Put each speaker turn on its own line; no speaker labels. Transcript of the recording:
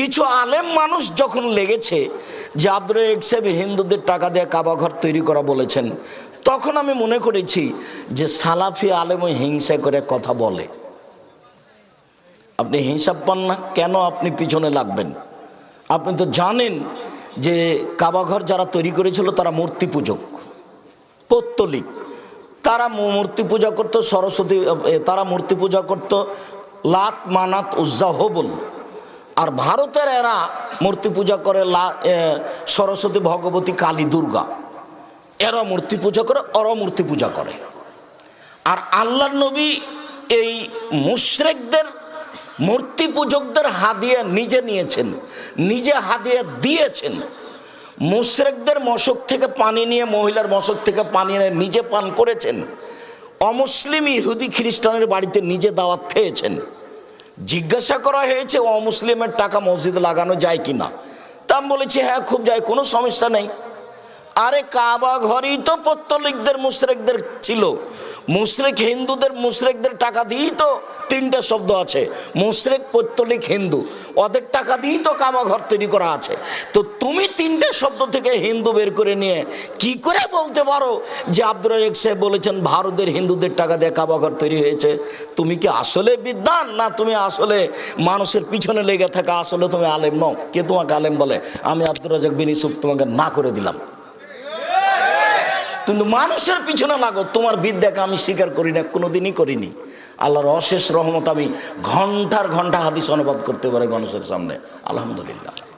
কিছু আলেম মানুষ যখন লেগেছে যে আব্দুল এক হিন্দুদের টাকা দিয়ে কাবাঘর তৈরি করা বলেছেন, তখন আমি মনে করেছি যে সালাফি আলেম হিংসা করে কথা বলে। আপনি হিসাব পান না, কেন আপনি পিছনে লাগবেন? আপনি তো জানেন যে কাবাঘর যারা তৈরি করেছিল তারা মূর্তি পূজক, পৌত্তলিক। তারা মূর্তি পূজা করত সরস্বতী তারা মূর্তি পূজা করত লাত মানাত উজ্জা হবল আর ভারতের এরা মূর্তি পূজা করে লা সরস্বতী, ভগবতী, কালী, দুর্গা। এরা মূর্তি পূজা করে ওরা মূর্তি পূজা করে। আর আল্লাহ নবী এই মুশরেকদের, মূর্তি পূজকদের হাদিয়া নিজে নিয়েছেন, নিজে হাদিয়া দিয়েছেন। মুশরেকদের মশক থেকে পানি নিয়ে, মহিলার মশক থেকে পানি নিয়ে নিজে পান করেছেন। অমুসলিম ইহুদি খ্রিস্টানের বাড়িতে নিজে দাওয়াত খেয়েছেন। জিজ্ঞাসা করা হয়েছে অমুসলিমের টাকা মসজিদ লাগানো যায় কি না তা আমি বলেছি হ্যাঁ খুব যায়, কোনো সমস্যা নেই। আরে কাবা ঘরই তো পত্তলিকদের, মুশরেকদের ছিল। মুশরেক হিন্দুদের মুশরেকদের টাকা দিয়েই তো তিনটা শব্দ আছে। মুশরেক পত্তলিক হিন্দু, ওদের টাকা দিয়েই তো কাবা ঘর তৈরি করা আছে। তো তুমি তিনটে শব্দ থেকে হিন্দু বের করে নিয়ে কি করে বলতে পারো যে আব্দুল রাজাক সাহেব বলেছেন, ভারতের হিন্দুদের টাকা দিয়ে কাবা ঘর তৈরি হয়েছে। তুমি কি আসলে বিদ্যান না তুমি আসলে মানুষের পিছনে লেগে থাকা? আসলে তুমি আলেম নও। কে তোমাকে আলেম বলে? আমি আব্দুল রাজাক বিন ইসুফ তোমাকে না করে দিলাম। কিন্তু মানুষের পিছনে লাগো, তোমার বিদ্যাকে আমি স্বীকার করি না, কোনোদিনই করিনি। আল্লাহর অশেষ রহমত আমি ঘণ্টার ঘণ্টা হাদিস অনুবাদ করতে পারি মানুষের সামনে। আলহামদুলিল্লাহ।